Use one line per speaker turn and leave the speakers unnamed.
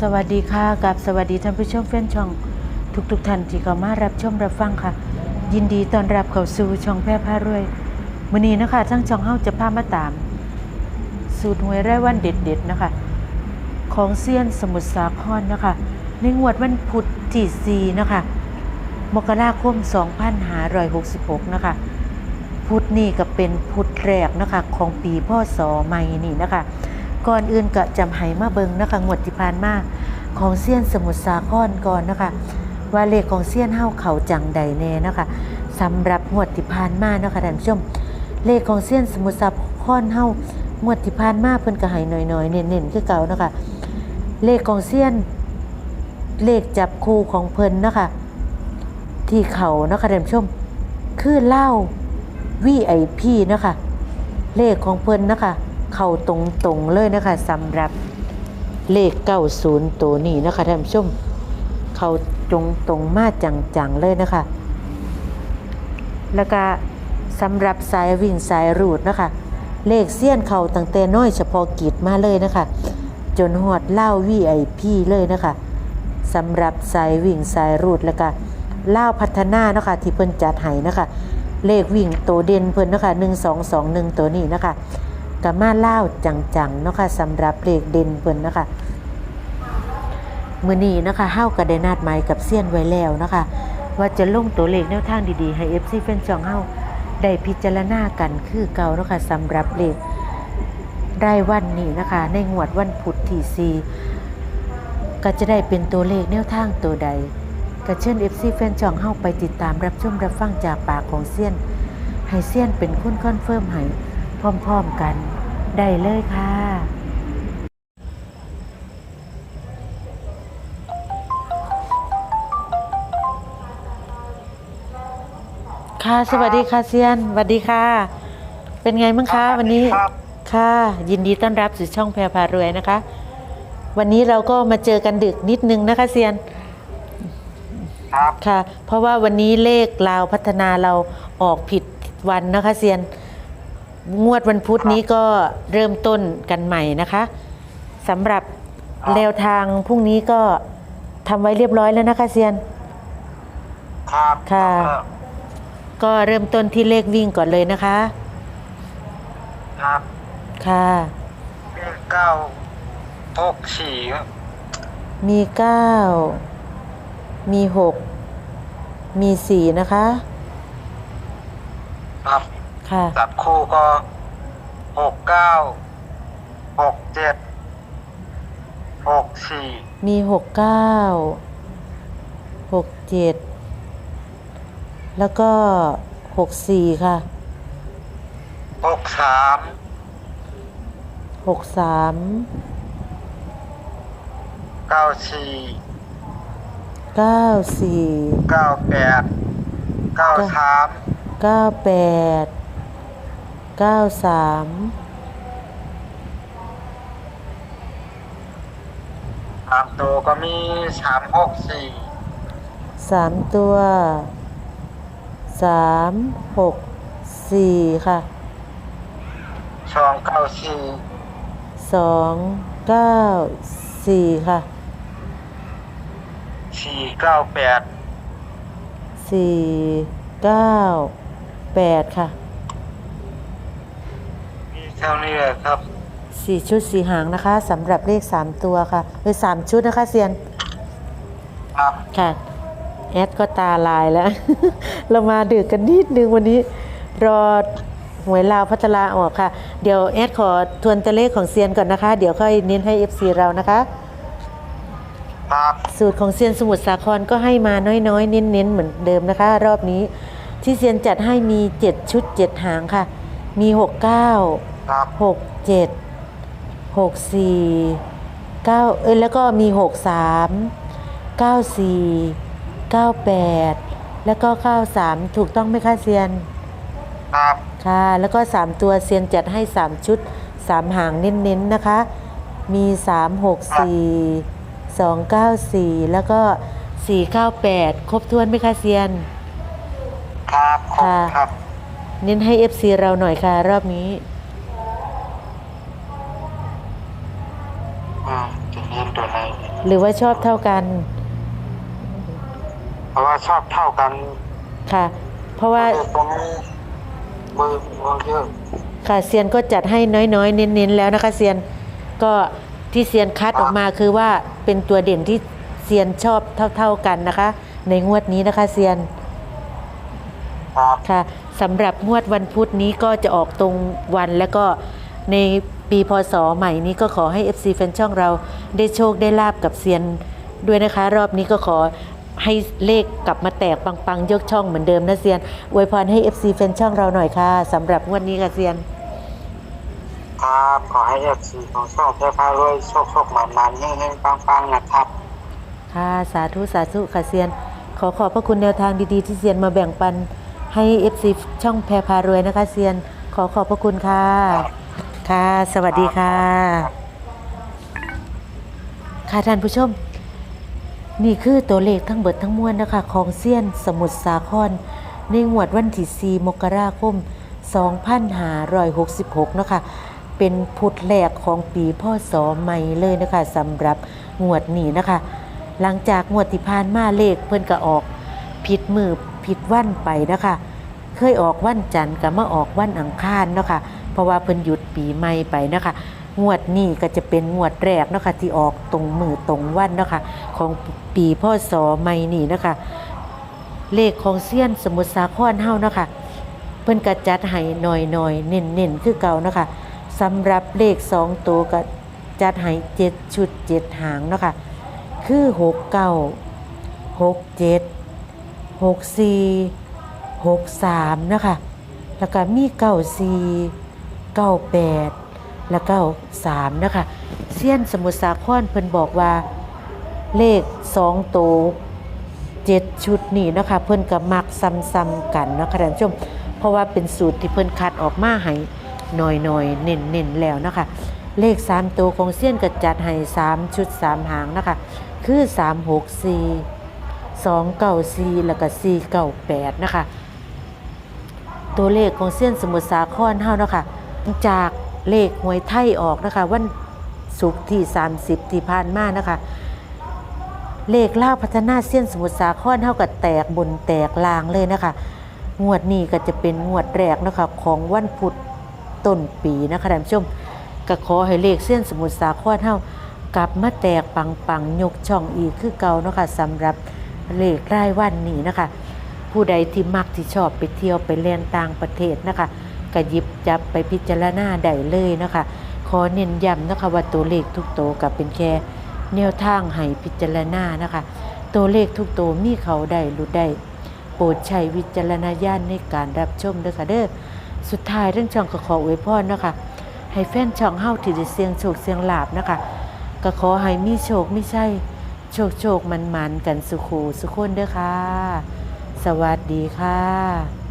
สวัสดีค่ะกับสวัสดีท่านผู้ชมแฟนช่อง ทุกๆทท่านที่เข้ามารับชมรับฟังค่ะ ยินดีต้อนรับเข้าสู่ช่องแพร่พารวยมื้อนี้นะคะทั้งช่องเฮาจะพามาตาม สูตรหวยรายวันเด็ดๆนะคะ ของเซียนสมุทรสาครนะคะ ในงวดวันพุธที่4นะคะมกราคม2566นะคะพุธนี่ก็เป็นพุธแรกนะคะของปีพศใหม่นี่นะคะ ก่อนอื่นก็จำให้มาเบิงนะคะงวดที่ผ่านมาของเซียนสมุทรสาครก่อนนะคะว่าเลขของเซียนเฮาเขาจังใดแน่นะคะสำหรับงวดที่ผ่านมานะคะท่านผู้ชม เลขของเซียนสมุทรสาครเฮางวดที่ผ่านมาเพิ่นก็ให้หน่อยๆเน้นๆคือเก่านะคะเลขของเซียนเลขจับคู่ของเพิ่นนะคะที่เขานะคะท่านผู้ชม คือเล่า VIP นะคะเลขของเพิ่นนะคะ เข้าตรงๆเลยนะคะสำหรับเลข 90 ตัวนี้นะคะท่านผู้ชมเข้าตรงตรงๆมาจังๆเลยนะคะ แล้วก็สำหรับสายวิ่งสายรูดนะคะ เลขเสี้ยนเขาตั้งแต่น้อยเฉพาะกิจมาเลยนะคะ จนหอดเล่า VIP เลยนะคะสำหรับสายวิ่งสายรูดแล้วก็เล่าพัฒนานะคะที่เพิ่นจัดให้นะคะ เลขวิ่งตัวเด่นเพิ่นนะคะ1221ตัวนี้นะคะ ก็มาเล่าจังๆเนาะคะสำหรับเลขเด่นเพิ่นนะคะมื้อนี้นะคะเฮาก็ได้นัดหมายกับเซียนไว้แล้วนะคะ ว่าจะลงตัวเลขแนวทางดีๆ ให้ FC แฟนช่องเฮาได้พิจารณากันคือเก่าเนาะคะสำหรับเลขรายวันนี้นะคะ ในงวดวันพุธที่4ก็จะได้เป็นตัวเลขแนวทางตัวใดก็เชิญ FC แฟนช่องเฮาไปติดตามรับชมรับฟังจากปากของเซียนให้เซียนเป็นคนคอนเฟิร์มให้ พร้อมๆกัน ได้เลยค่ะ ค่ะสวัสดีค่ะเซียนสวัสดีค่ะ เป็นไงบ้างคะวันนี้
ครับ
ค่ะ ยินดีต้อนรับสู่ช่องแพรพารวยนะคะ วันนี้เราก็มาเจอกันดึกนิดนึงนะคะเซียน
ครับ
ค่ะ เพราะว่าวันนี้เลขลาวพัฒนาเราออกผิดวันนะคะเซียน งวดวันพุธนี้ก็เริ่มต้นกันใหม่นะคะสำหรับแนวทางพรุ่งนี้ก็ทำไว้เรียบร้อยแล้วนะคะเซียน
ครับ
ค่ะ
เออ
ก็เริ่มต้นที่เลขวิ่งก่อนเลยนะคะ
ครับ
ค่ะ
เลขเก้าหกสี่ครับ
มีเก้ามีหกมีสี่นะคะ
ครับ
ค่ะ
จับคู่ก็หกเก้าหกเจ็ดหกสี่
มีหกเก้าหกเจ็ดแล้วก็หกสี่ค่ะ
หกสาม
หกสาม
เก้าสี่
เก้าสี่
เก้าแปดเก้าสาม
เก้าแปด เก้าสาม
สามตัวก็มีสามหกสี่
สามตัวสามหกสี่ค่ะ
สองเก้าสี่
สองเก้าสี่ค่ะ
สี่เก้าแปด
สี่เก้าแปดค่ะ
มี เท่านี้เลยครับ
สี่ชุดสี่หางนะคะสำหรับเลขสามตัวค่ะเออสามชุดนะคะเซียน
ครับ
ค่ะ แอดก็ตาลายแล้ว เรามาดึกกันนิดนึงวันนี้ รอหวยลาวพัฒนาออกค่ะ เดี๋ยวแอดขอทวนตัวเลขของเซียนก่อนนะคะ เดี๋ยวค่อยเน้นให้ FC เรานะคะ
ครับ
สูตรของเซียนสมุทรสาครก็ให้มาน้อยๆ เน้นๆ เหมือนเดิมนะคะ รอบนี้ที่เซียนจัดให้มี 7 ชุด 7 หางค่ะ มี 6 9
ครับ
6 7 6 4 9เอ้ยแล้วก็มี6 3 9 4 9 8แล้วก็93ถูกต้องไหมคะเซียน
ครับ
ค่ะ แล้วก็3ตัวเซียนจัดให้3ชุด3หางเน้นๆนะคะ มี3 6 4 2 9 4แล้วก็4 9 8ครบถ้วนไหมคะเซียน
ครับขอบคุณ
ค่ะ
ครับ
เน้นให้ FC เราหน่อยค่ะ รอบนี้
อืมจะเรียน ตัวไหน
หรือว่าชอบเท่ากัน
เพราะว่าชอบเท่ากัน
ค่ะ เพราะว่า
เลขตรงนี้มือมือเยอะ
ค่ะเซียนก็จัดให้น้อยๆ เน้นๆ แล้วนะคะเซียนก็ที่เซียนคัดออกมาคือว่าเป็นตัวเด่นที่เซียนชอบเท่า ๆกันนะคะ ในงวดนี้นะคะเซียน
ครับ
ค่ะสำหรับงวดวันพุธนี้ก็จะออกตรงวันแล้วก็ใน ปีพศใหม่นี้ก็ขอให้ FC แฟนช่องเราได้โชคได้ลาบกับเซียนด้วยนะคะ รอบนี้ก็ขอให้เลขกลับมาแตกปังๆ ยกช่องเหมือนเดิมนะเซียนอวยพรให้ FC แฟนช่องเราหน่อยค่ะสำหรับงวดนี้ค่ะเซียน
ครับขอให้เอฟซีของช่องแพร่พารวยโชคโชคหมันมันๆเฮงๆปังๆนะครับ
ค่ะสาธุสาธุค่ะเซียน ขอขอบพระคุณแนวทางดีๆ ที่เซียนมาแบ่งปันให้ FC ช่องแพรพารวยนะคะเซียน ขอขอบพระคุณค่ะ ค่ะ สวัสดีค่ะ ค่ะท่านผู้ชม นี่คือตัวเลขทั้งเบิดทั้งมวลนะคะ ของเซียนสมุทรสาคร ในงวดวันที่4มกราคม 2566 นะคะ เป็นพุธแรกของปีพศใหม่เลยนะคะสำหรับงวดนี้นะคะ หลังจากงวดที่ผ่านมาเลขเพิ่นก็ออก ผิดมือผิดวันไปนะคะ เคยออกวันจันทร์ก็มาออกวันอังคารนะคะ เพราะว่าเพิ่นหยุดปีใหม่ไปนะคะ งวดนี้ก็จะเป็นงวดแรกนะคะที่ออกตรงมือตรงวันนะคะ ของปีพศใหม่นี้นะคะ เลขของเซียนสมุทรสาครเฮานะคะ เพิ่นก็จัดให้หน่อยๆเน้นๆคือเก่านะคะสำหรับเลขสองตัวก็จัดให้เจ็ดชุดเจ็ดหางนะคะคือหกเก้าหกเจ็ดหกสี่หกสามนะคะ แล้วก็มีเก้าสี่ เก้าแปดแล้วเก้าสามนะคะเซียนสมุทรสาครเพิ่นบอกว่าเลขสองตัวเจ็ดชุดนี่นะคะเพิ่นกับมักซ้ำๆกันนะคะท่านผู้ชม เพราะว่าเป็นสูตรที่เพิ่นคัดออกมาให้หน่อยๆเน้นๆแล้วนะคะ เลข3ตัวของเซียนก็จัดให้3ชุด3หางนะคะ คือ3 6 4 2 9 4แล้วก็4 9 8นะคะ ตัวเลขของเซียนสมุทรสาครเฮานะคะ จากเลขหวยไทยออกนะคะ วันศุกร์ที่ 30 ที่ผ่านมานะคะ เลขล่าพัฒนาเซียนสมุทรสาครเท่ากับแตกบนแตกลางเลยนะคะ งวดนี้ก็จะเป็นงวดแรกนะคะของวันพุธต้นปีนะคะท่านผู้ชมก็ขอให้เลขเส้นสมุทรสาครเท่ากลับมาแตกปังปังยกช่องอีกคือเก่านะคะสำหรับเลขรายวันนี้นะคะ ผู้ใดที่มักที่ชอบไปเที่ยวไปเล่นต่างประเทศนะคะ ก็หยิบจับไปพิจารณาได้เลยนะคะขอเน้นย้ำนะคะว่าตัวเลขทุกตัวกับเป็นแค่แนวทางให้พิจารณานะคะ ตัวเลขทุกตัวมีเขาได้หลุดได้ โปรดใช้วิจารณญาณในการรับชมด้วยค่ะเด้อสุดท้ายเรื่องช่องก็ขออวยพรนะคะให้แฟนช่องเฮาที่ได้เสียงโชคเสียงลาบนะคะ ก็ขอให้มีโชคไม่ใช่ โชคโชคมันมันๆกันสุขูสุขคนเด้อค่ะ สวัสดีค่ะ